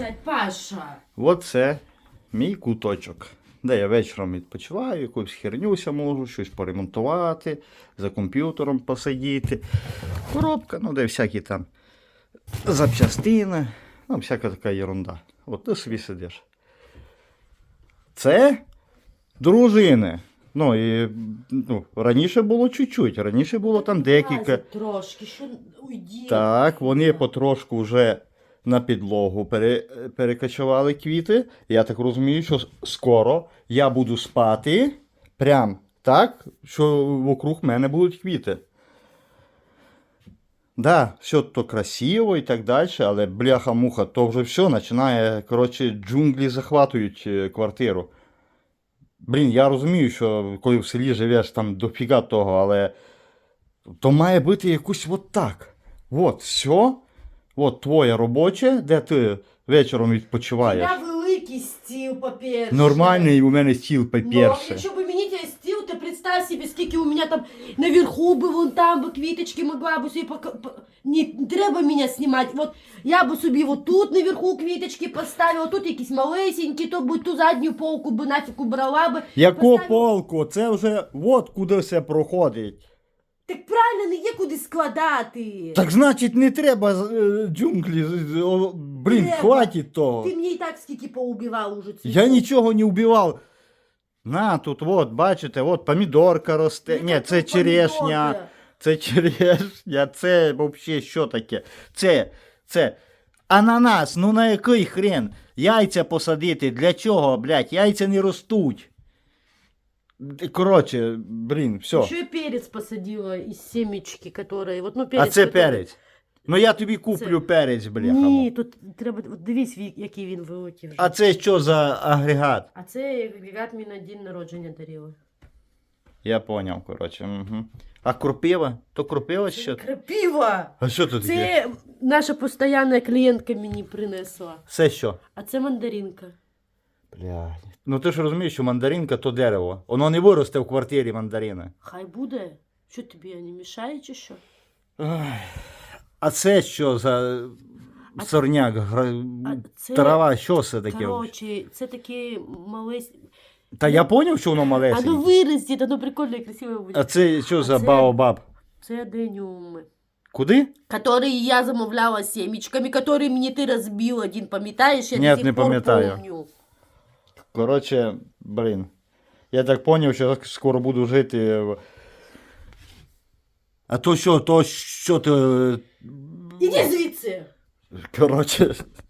сядь, Паша. Оце мій куточок. Де я вечором відпочиваю, якусь хернюся можу, щось поремонтувати, за комп'ютером посидіти. Коробка, ну де всякі там запчастини, ну, всяка така ерунда. От ти собі сидиш. Це дружини. Ну, і, ну, раніше було чуть-чуть, раніше було там декілька. Трошки, що уйди. Так, вони потрошку вже на підлогу пере, перекочували квіти. Я так розумію, що скоро я буду спати прям так, що вокруг мене будуть квіти. Да, все то красиво і так далі, але бляха-муха, то вже все починає, коротше, джунглі захватують е, квартиру. Блін, я розумію, що коли в селі живеш, там дофіга того, але то має бути якось от так. От, все. От твоє робоче, де ти вечором відпочиваєш. мене великий стіл, по-перше. Нормальний у мене стіл Ну, по-перше. якщо б мені тебе стіл, ти представ собі, скільки у мене там наверху би, вон там би квіточки могла б собі пока... по- Не треба мене знімати. От я б собі от тут наверху квіточки поставила, тут якісь малесенькі, то би ту задню полку би нафіг убрала би. Яку поставила- полку? Це вже от куди все проходить. Так правильно, не є куди складати. Так значить не треба е, джунглі. о, Блін, Треба. хватить того. Ти мені і так скільки поубивав уже цвітів. Я нічого не вбивав. На, тут, от, бачите, от помідорка росте. Яка Ні, це черешня. помідорка? Це черешня, це взагалі що таке? Це, це ананас, ну на який хрен? Яйця посадити, для чого, блядь? Яйця не ростуть. Коротше, блін, все. Еще я перец посадила из семечки, которые... Вот, ну, А це который- перець. Ну я тобі куплю перець, бляха. Ні, тут треба... От дивись, ві- який він великий вже. А це що за агрегат? А це агрегат мені на день народження дарила. Я поняв, коротше. Угу. А крупива? То крупива що? крапива! А що тут таке? Це наша постійна клієнтка мені принесла. Це що? А це мандаринка. Блядь. Ну ти ж розумієш, що мандаринка то дерево. Воно не виросте в квартирі мандарина. Хай буде. Що тобі, не мішає чи що? Ай. А це що за А- сорняк? Гра- А це, Трава, що це таке? короче, це таке малесь... Та я зрозумів, що воно А ну малесеньке. виросте, воно прикольне і красиве буде. А це що А за це- баобаб? Це аденіуми. Куди? Которые я замовляла семечками, которые мне ты разбил один, пам'ятаєш? Я Нет, до сих не пор пам'ятаю. Коротше, блін. Я так зрозумів, що я скоро буду жити. А то що, то що ти. Іди звідси! Коротше,